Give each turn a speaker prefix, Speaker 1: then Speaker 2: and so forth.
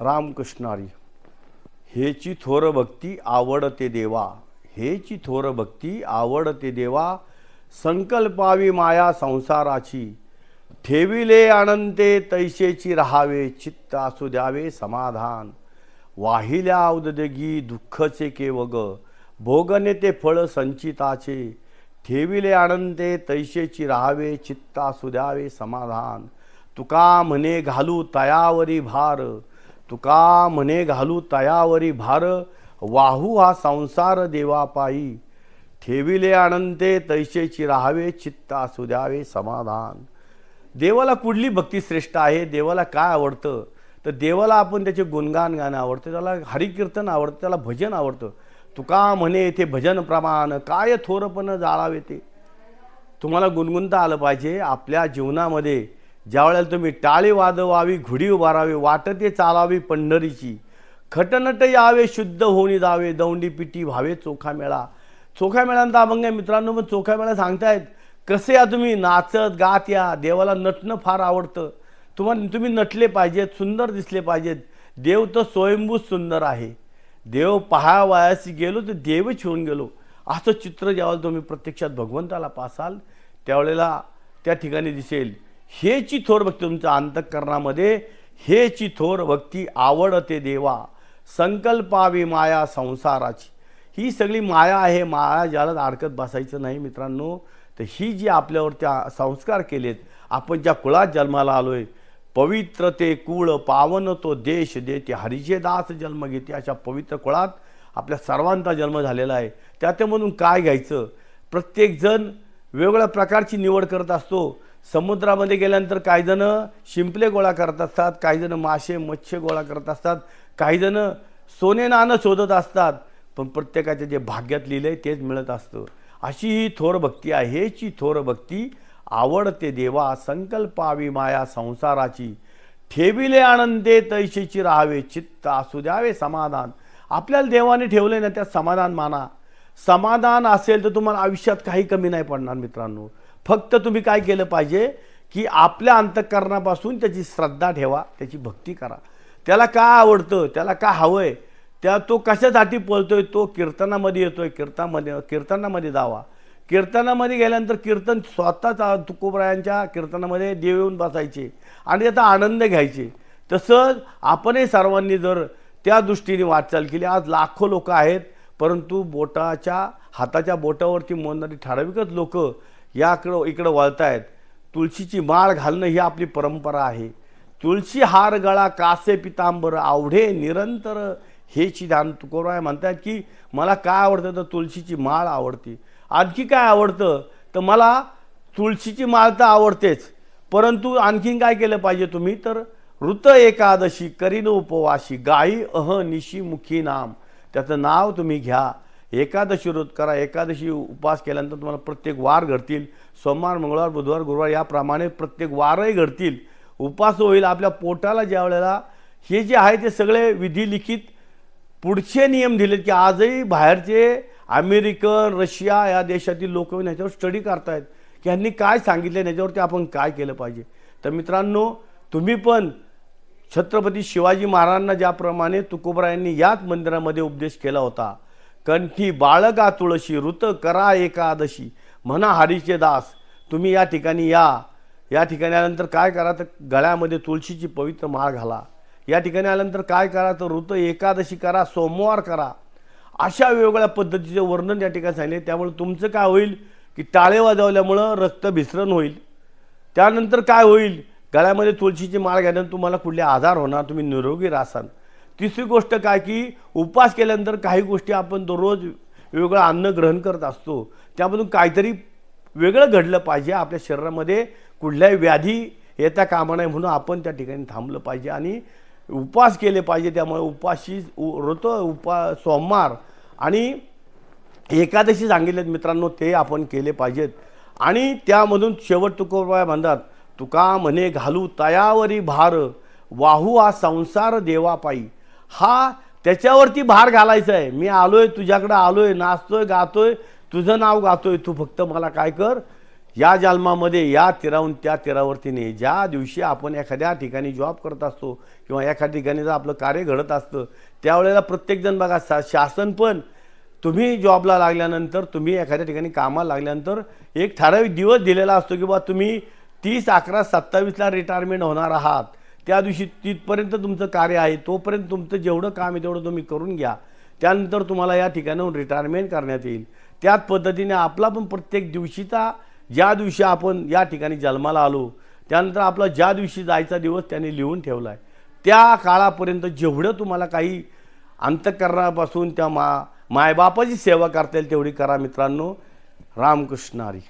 Speaker 1: रामकृष्णारी हेची थोर भक्ती आवडते देवा हेची थोर भक्ती आवडते देवा संकल्पावी माया संसाराची ठेविले अनंते तैशेची राहावे चित्त असू द्यावे समाधान. वाहिल्या औदगी दुःखचे केवग भोगने ते फळ संचिताचे ठेविले अनंते तैशेची राहावे चित्त असू द्यावे समाधान. तुका म्हणे घालू तयावरी भार तुका म्हणे घालू तयावरी भार वाहू हा संसार देवापायी. ठेविले अनंते तैशेची राहावे चित्त असू द्यावे समाधान. देवाला कुठली भक्ती श्रेष्ठ आहे? देवाला काय आवडतं? तर देवाला आपण त्याचे गुणगान गाणं आवडतं त्याला हरिकीर्तन आवडतं त्याला भजन आवडतं. तुका म्हणे येथे भजन प्रमाण काय थोरपण जाळावे ते? तुम्हाला गुणगुणता आलं पाहिजे. आपल्या जीवनामध्ये ज्या वेळेला तुम्ही टाळी वाजवावी घुडी उभारावी वाटते चालावी पंढरीची खटनट यावे शुद्ध होणी जावे दौंडी पिटी व्हावे चोखा मेळा. चोखा मेळांचा अभंग आहे मित्रांनो मग चोखा मेळा सांगतायत कसे या तुम्ही नाचत गात या देवाला नटणं फार आवडतं. तुम्हाला तुम्ही नटले पाहिजेत सुंदर दिसले पाहिजेत. देव तर स्वयंभूत सुंदर आहे. देव पहावयाशी गेलो तर देवच होऊन गेलो. असं चित्र ज्यावेळेला तुम्ही प्रत्यक्षात भगवंताला पासाल त्यावेळेला त्या ठिकाणी दिसेल. हेची थोर भक्ती तुमच्या अंतःकरणामध्ये हेची थोर भक्ती आवडते देवा. संकल्पावी माया संसाराची. ही सगळी माया आहे माया ज्याला अडकत बसायचं नाही मित्रांनो तर ही जी आपल्यावर त्या संस्कार केलेत आपण ज्या कुळात जन्माला आलोय पवित्र ते कुळ पावन तो देश देते. हरिचे दास जन्म घेते अशा पवित्र कुळात आपल्या सर्वांचा जन्म झालेला आहे. त्याच्यामधून काय घ्यायचं? प्रत्येकजण वेगवेगळ्या प्रकारची निवड करत असतो. समुद्रामध्ये गेल्यानंतर काही जण शिंपले गोळा करत असतात काही जण मासे मच्छे गोळा करत असतात काही जण सोने नाणं शोधत असतात पण प्रत्येकाच्या जे भाग्यात लिहिलं आहे तेच मिळत असतं. अशी ही थोर भक्ती आहे. हेची थोर भक्ती आवडते देवा संकल्पावी माया संसाराची. ठेविले आनंदे तैशेची राहावे चित्त असू द्यावे समाधान. आपल्याला देवाने ठेवले ना त्यात समाधान माना. समाधान असेल तर तुम्हाला आयुष्यात काही कमी नाही पडणार मित्रांनो. फक्त तुम्ही काय केलं पाहिजे की आपल्या अंतःकरणापासून त्याची श्रद्धा ठेवा त्याची भक्ती करा. त्याला का आवडतं त्याला का हवं आहे त्या तो कशासाठी पळतोय तो कीर्तनामध्ये येतोय कीर्तनामध्ये कीर्तनामध्ये जावा. कीर्तनामध्ये गेल्यानंतर कीर्तन स्वतःच तुकोबरायांच्या कीर्तनामध्ये देव येऊन बसायचे आणि त्याचा आनंद घ्यायचे. तसंच आपणही सर्वांनी जर त्या दृष्टीने वाटचाल केली आज लाखो लोक आहेत परंतु बोटाच्या हाताच्या बोटावरती मोडणारी ठराविकच लोक याकडं इकडं वळत आहेत तुळशीची माळ घालणं ही आपली परंपरा आहे. तुळशी हार गळा कासे पितांबर आवढे निरंतर हेची ध्यान तुकोराय म्हणतात की मला काय आवडतं तर तुळशीची माळ आवडते. आणखी काय आवडतं तर मला तुळशीची माळ तर आवडतेच. परंतु आणखीन काय केलं पाहिजे तुम्ही? तर ऋत एकादशी करीन उपवासी गायी अह निशी मुखी नाम. त्याचं नाव तुम्ही घ्या. एकादशी व्रत करा एकादशी उपास केल्यानंतर तुम्हाला प्रत्येक वार घडतील. सोमवार मंगळवार बुधवार गुरुवार याप्रमाणे प्रत्येक वारही घडतील. उपास होईल आपल्या पोटाला ज्या वेळेला. हे जे आहे ते सगळे विधिलिखित पुढचे नियम दिलेत की आजही बाहेरचे अमेरिकन रशिया या देशातील लोक ह्याच्यावर स्टडी करतायत. की ह्यांनी काय सांगितलं ह्याच्यावरती आपण काय केलं पाहिजे? तर मित्रांनो तुम्ही पण छत्रपती शिवाजी महाराजांना ज्याप्रमाणे तुकोबरायांनी याच मंदिरामध्ये उपदेश केला होता कंठी बाळगा तुळशी ऋत करा एकादशी. म्हणा हरीचे दास तुम्ही या ठिकाणी या. या ठिकाणी आल्यानंतर काय करा तर गळ्यामध्ये तुळशीची पवित्र माळ घाला. या ठिकाणी आल्यानंतर काय करा तर ऋत एकादशी करा सोमवार करा. अशा वेगवेगळ्या पद्धतीचे वर्णन या ठिकाणी सांगितले. त्यामुळे तुमचं काय होईल की टाळे वाजवल्यामुळं रक्त भिसरण होईल. त्यानंतर काय होईल? गळ्यामध्ये तुळशीची माळ घ्याल्यानंतर तुम्हाला कुठले आजार होणार तुम्ही निरोगी राहाल तिसरी गोष्ट काय की उपवास केल्यानंतर काही गोष्टी आपण दररोज वेगळं अन्न ग्रहण करत असतो. त्यामधून काहीतरी वेगळं घडलं पाहिजे. आपल्या शरीरामध्ये कुठल्याही व्याधी येता कामा नये म्हणून आपण त्या ठिकाणी थांबलं पाहिजे आणि उपवास केले पाहिजे. त्यामुळे उपाशी ऋत उपा सोमवार आणि एकादशी सांगितलेत मित्रांनो ते आपण केले पाहिजेत. आणि त्यामधून शेवट तुकोबाय म्हणतात तुका म्हणे घालू तयावरी भार वाहू हा संसार देवापायी. हा त्याच्यावरती भार घालायचा आहे मी आलोय तुझ्याकडं आलोय नाचतोय गातोय तुझं नाव गातोय तू फक्त मला काय कर. या जन्मामध्ये या तीराहून त्या तीरावरती ज्या दिवशी आपण एखाद्या ठिकाणी जॉब करत असतो किंवा एखाद्या ठिकाणी जर आपलं कार्य घडत असतं त्यावेळेला प्रत्येकजण बघा सा शासन पण तुम्ही जॉबला लागल्यानंतर तुम्ही एखाद्या ठिकाणी कामाला लागल्यानंतर एक ठराविक दिवस दिलेला असतो की बा तुम्ही तीस अकरा सत्तावीसला रिटायरमेंट होणार आहात. त्या दिवशी तिथपर्यंत तुमचं कार्य आहे तोपर्यंत तुमचं जेवढं काम आहे तेवढं तुम्ही करून घ्या. त्यानंतर तुम्हाला या ठिकाणाहून रिटायरमेंट करण्यात येईल. त्याच पद्धतीने आपला पण प्रत्येक दिवशीचा ज्या दिवशी आपण या ठिकाणी जन्माला आलो त्यानंतर आपला ज्या दिवशी जायचा दिवस त्यांनी लिहून ठेवला आहे त्या काळापर्यंत जेवढं तुम्हाला काही अंतकरणापासून त्या मा मायबापाची सेवा करता येईल तेवढी करा मित्रांनो. रामकृष्ण हरी.